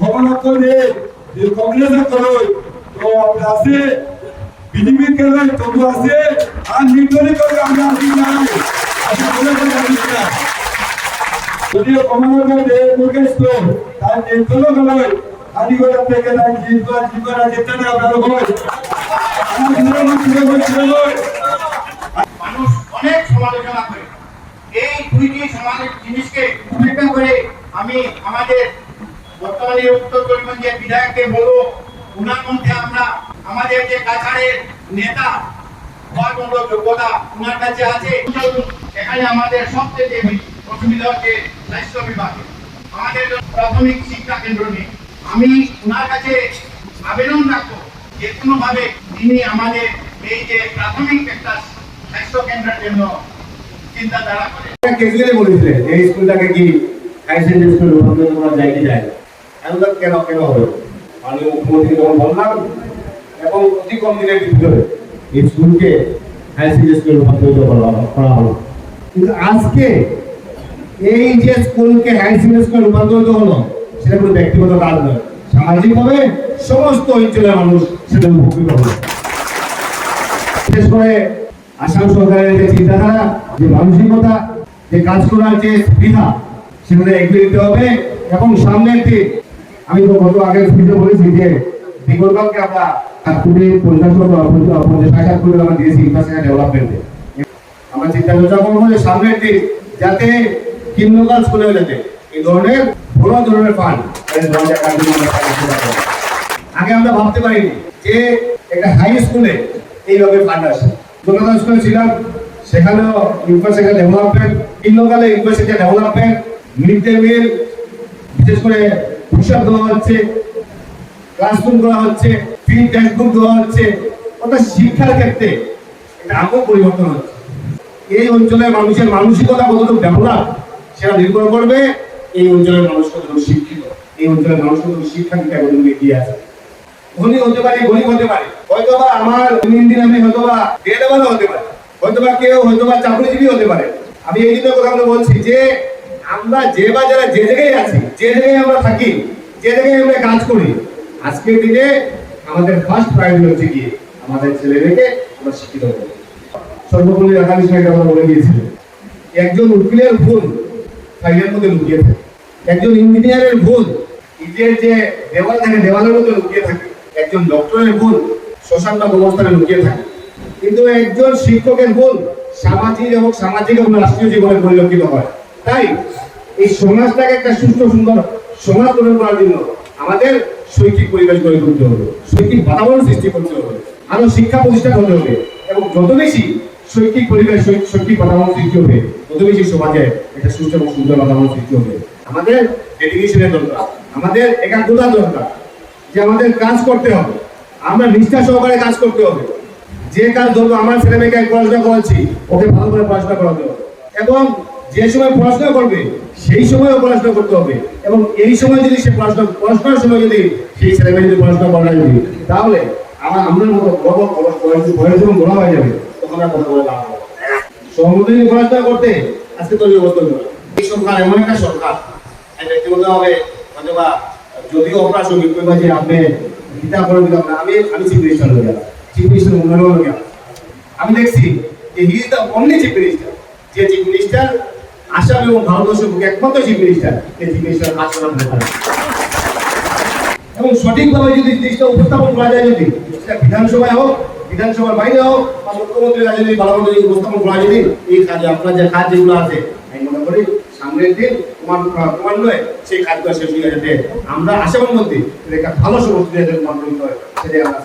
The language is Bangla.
ক্ষমতা করে যে কংগ্রেসের করো তো আমরা আর যদিও কমানোর মধ্যে মুকেশ তো তার জিতবা জিতবা যেতে না আপনার হয় জীবন মানুষ অনেক সমালোচনা করে। এই দুইটি সমাজের জিনিসকে উপেক্ষা করে আমি আমাদের বর্তমানে উত্তর করিমগঞ্জের বিধায়ককে বলব উনার মধ্যে আমরা আমাদের যে কাছাড়ের নেতা হওয়ার মতো যোগ্যতা উনার কাছে আছে? এখানে আমাদের সবচেয়ে অসুবিধা হচ্ছে স্বাস্থ্য বিভাগে। আমাদের প্রাথমিক শিক্ষা কেন্দ্র নেই। আমি উনার কাছে আবেদন রাখব যে কোনো ভাবে তিনি আমাদের এই যে প্রাথমিক একটা স্বাস্থ্য কেন্দ্রের জন্য চিন্তাধারা করে কেজরিওয়াল বলেছিলেন এই স্কুলটাকে কি হাই সেকেন্ডারি স্কুল রূপান্তর করা যায় যায় আমি কেন কেন হবে? মাননীয় মুখ্যমন্ত্রী যখন বললাম, এবং অতি কম দিনের ভিতরে এই স্কুলকে হাই সেকেন্ডারি স্কুল রূপান্তরিত করা হলো। কিন্তু আজকে এই যে স্কুলকে হাই সেকেন্ডারি স্কুল রূপান্তরিত হলো সেটা কোনো ব্যক্তিগত কাজ নয়। সমস্ত অঞ্চলের মানুষ সেটা উপকৃত হলো বিশেষ করে আসাম সরকারের যে চিন্তাধারা, যে মানসিকতা, যে কাজ করার যে স্পৃহা, সেগুলো এগিয়ে দিতে হবে। এবং সামনে একটি আমি তো গত আগের ভিডিও বলেছি যে বিগতকালকে আমরা কোটি পঞ্চাশ পঞ্চাশ ষাট কোটি আমরা দিয়েছি ইনফ্রাস্ট্রাকচার ডেভেলপমেন্টে আমরা চিন্তা চর্চা করব যে সামনে একটি যাতে কিন্নকাল স্কুলে যাতে এই ধরনের বড় ধরনের ফান্ড আগে আমরা ভাবতে পারিনি যে একটা হাই স্কুলে এইভাবে ফান্ড আসে। জনতা স্কুলে ছিলাম, সেখানেও infrastructure development ইন্নকালে infrastructure development mid day meal বিশেষ করে পোশাক দেওয়া হচ্ছে ক্লাসরুম করা হচ্ছে ফ্রি টেক্সটবুক দেওয়া হচ্ছে। অর্থাৎ শিক্ষার ক্ষেত্রে আমূল পরিবর্তন হচ্ছে। এই অঞ্চলের মানুষের মানসিকতা কতটুকু ডেভেলপ সেটা নির্ভর করবে এই অঞ্চলের মানুষ কতটুকু শিক্ষিত, এই অঞ্চলের মানুষ কতটুকু শিক্ষা দিতে কতটুকু এগিয়ে আছে। ধনী হতে পারে, গরিব হতে পারে, হয়তোবা আমার দিন দিন আমি হয়তোবা ডেলেভারও হতে পারে, হয়তোবা কেউ হয়তোবা চাকরিজীবী হতে পারে। আমি এই জন্য কথা আমরা বলছি যে আমরা যে বাজারে, যে জায়গায় আছি, যে জায়গায় আমরা থাকি, যে জায়গায় আমরা কাজ করি, আজকের দিনে আমাদের ফার্স্ট প্রায়োরিটি হচ্ছে কি আমাদের ছেলেদেরকে আমরা শিক্ষিত করব। সর্বপল্লী আকাশ সাহেব আমরা বলে দিয়েছিলেন একজন উকিলের ভুল ফাইলের মধ্যে লুকিয়ে থাকে, একজন ইঞ্জিনিয়ারের ভুল ইটের যে দেওয়াল থাকে, দেওয়ালের মধ্যে লুকিয়ে থাকে, একজন ডক্টরের ভুল শ্মশান বা লুকিয়ে থাকে। কিন্তু একজন শিক্ষকের ভুল সামাজিক এবং সামাজিক এবং রাষ্ট্রীয় জীবনে পরিলক্ষিত হয়। তাই এই সমাজটাকে একটা সুস্থ, সুন্দর সমাজ গঠন করার জন্য আমাদের শৈক্ষিক পরিবেশ গড়ে তুলতে হবে, শৈক্ষিক বাতাবরণ সৃষ্টি করতে হবে, আরও শিক্ষা প্রতিষ্ঠান হতে হবে এবং যত বেশি শৈক্ষিক পরিবেশ শৈক্ষিক বাতাবরণ সৃষ্টি হবে, তত বেশি সমাজে একটা সুস্থ এবং সুন্দর বাতাবরণ সৃষ্টি হবে। আমাদের ডেডিকেশনের দরকার, আমাদের একাগ্রতা দরকার, যে আমাদের কাজ করতে হবে, আমরা নিষ্ঠা সহকারে কাজ করতে হবে। যে কাজ ধরবো আমার ছেলে মেয়েকে পড়াশোনা করাচ্ছি, ওকে ভালো করে পড়াশোনা করাতে হবে। এবং যে সময় পড়াশোনা করবে, সেই সময়ও পড়াশোনা করতে হবে। এবং এই সময় যদি সে পড়াশোনা, পড়াশোনার সময় যদি সেই ছেলে মেয়ে যদি পড়াশোনা করা যদি তাহলে আমার আমরা মতো বড় বয়স যখন হয়ে যাবে, তখন আর কথা বলে লাভ হবে সহমতি পড়াশোনা করতে, আজকে তৈরি অবস্থা হলো এই সরকার এমন একটা সরকার আমি ব্যক্তিগত হবে অথবা যদিও অপ্রাসঙ্গিক যে আপনি গীতা করে দিলাম না আমি আমি চিফ মিনিস্টার হয়ে গেলাম, চিফ মিনিস্টার উন্নয়ন আমি দেখছি যে হি অনলি চিফ মিনিস্টার, যে চিফ মিনিস্টার আসাম এবং ভারতবর্ষের বুকে একমাত্র চিফ মিনিস্টার এই চিফ মিনিস্টার কাজ করা এবং সঠিকভাবে যদি জিনিসটা উপস্থাপন করা যায় যদি, সেটা বিধানসভায় হোক, বিধানসভার বাইরে হোক, বা মুখ্যমন্ত্রীর কাছে যদি ভালো যদি উপস্থাপন করা যদি, এই কাজে আপনার যে কাজ যেগুলো আছে, আমি মনে করি সামনের দিন তোমার ক্রমান্বয়ে সেই কাজগুলো শেষ হয়ে যাতে আমরা আশাবাদ মধ্যে একটা ভালো সমস্ত যাতে রূপান্তরিত হয়, সেটাই আমরা।